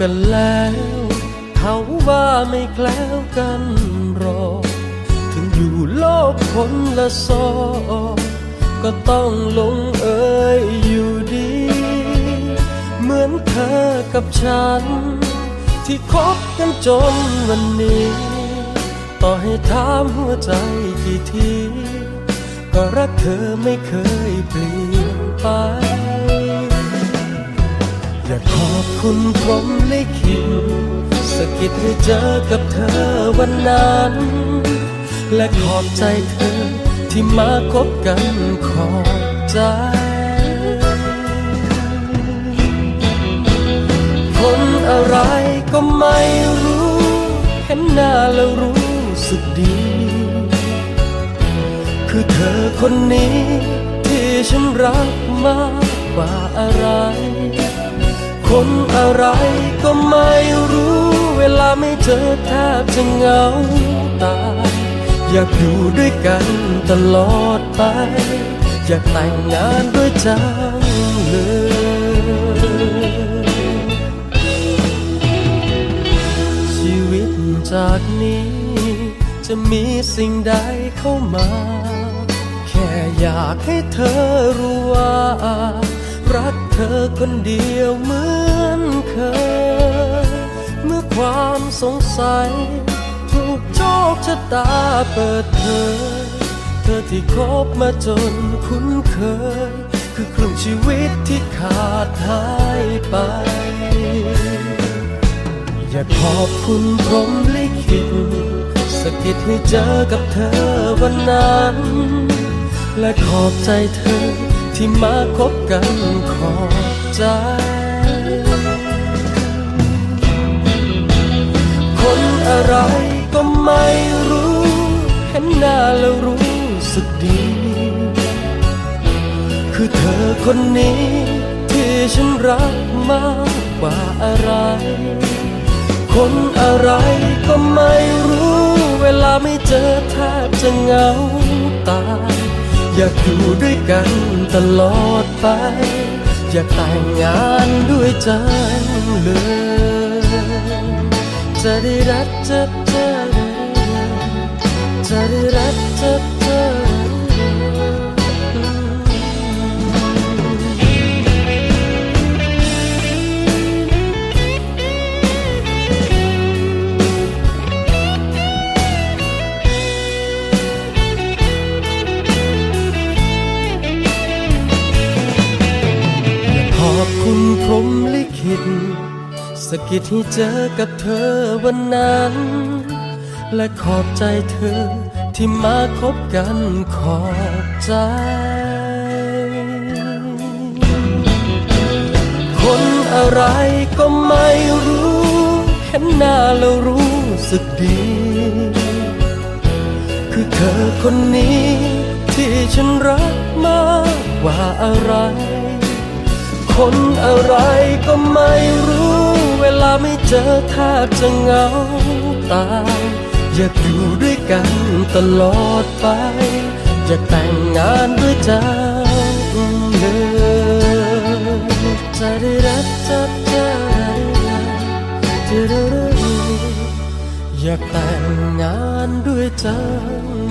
กันแล้ว เขาว่าไม่แคล้วกันรอ ถึงอยู่โลกคนละซอกก็ต้องลงเอยอยู่ดี เหมือนเธอกับฉัน ที่คบกันจนวันนี้ ต่อให้ถามหัวใจกี่ที ก็รักเธอไม่เคยเปลี่ยนไป อยากขอ บคุณพรหมลิขิตสกิดให้เจอกับเธอวันนั้น และขอบใจเธอที่มาคบกันขอบใจ คนอะไรก็ไม่รู้ เห็นหน้าแล้วรู้สึกดี คือเธอคนนี้ที่ฉันรักมากกว่าอะไร คนอะไรก็ไม่รู้เวลาไม่เจอแทบจะเหงาตายอยากอยู่ด้วยกันตลอดไป อยากแต่งงานด้วยจังเลยชีวิตจากนี้ จะมีสิ่งใดเข้ามา แค่อยากให้เธอรู้ว่ารักเธอคนเดียวเหมือน เคยเมื่อความสงสัย ถูกโชคชะตาเปิดเผยเธอที่คบมาจนคุ้นเคย คือครึ่งชีวิตที่ขาดหายไป อยากขอบคุณพรมลิขิตสะกิดให้เจอกับเธอวันนั้น และขอบใจเธอที่มาคบกัน นหน้าแล้วรู้สึกดี คือเธอคนนี้ ที่ฉันรักมากกว่าอะไร คนอะไรก็ไม่รู้ เวลาไม่เจอแทบจะเหงาตายอยากอยู่ด้วยกันตลอดไป อยากแต่งงานด้วยใจเลยจะได้รักจะจะจะะกิดให้เจอกับเธอวันนั้น และขอบใจเธอที่มาคบกันขอบใจ คนอะไรก็ไม่รู้ เห็นหน้าแล้วรู้สึกดี คือเธอคนนี้ที่ฉันรักมากกว่าอะไร คนอะไรก็ไม่รู้เวลาไม่เจอแทบจะเหงาตายอยากอยู่ด้วยกันตลอดไป อยากแต่งงานด้วยใจเลยจะได้รักจะจะจะได้อยากแต่งงานด้วยใจเลย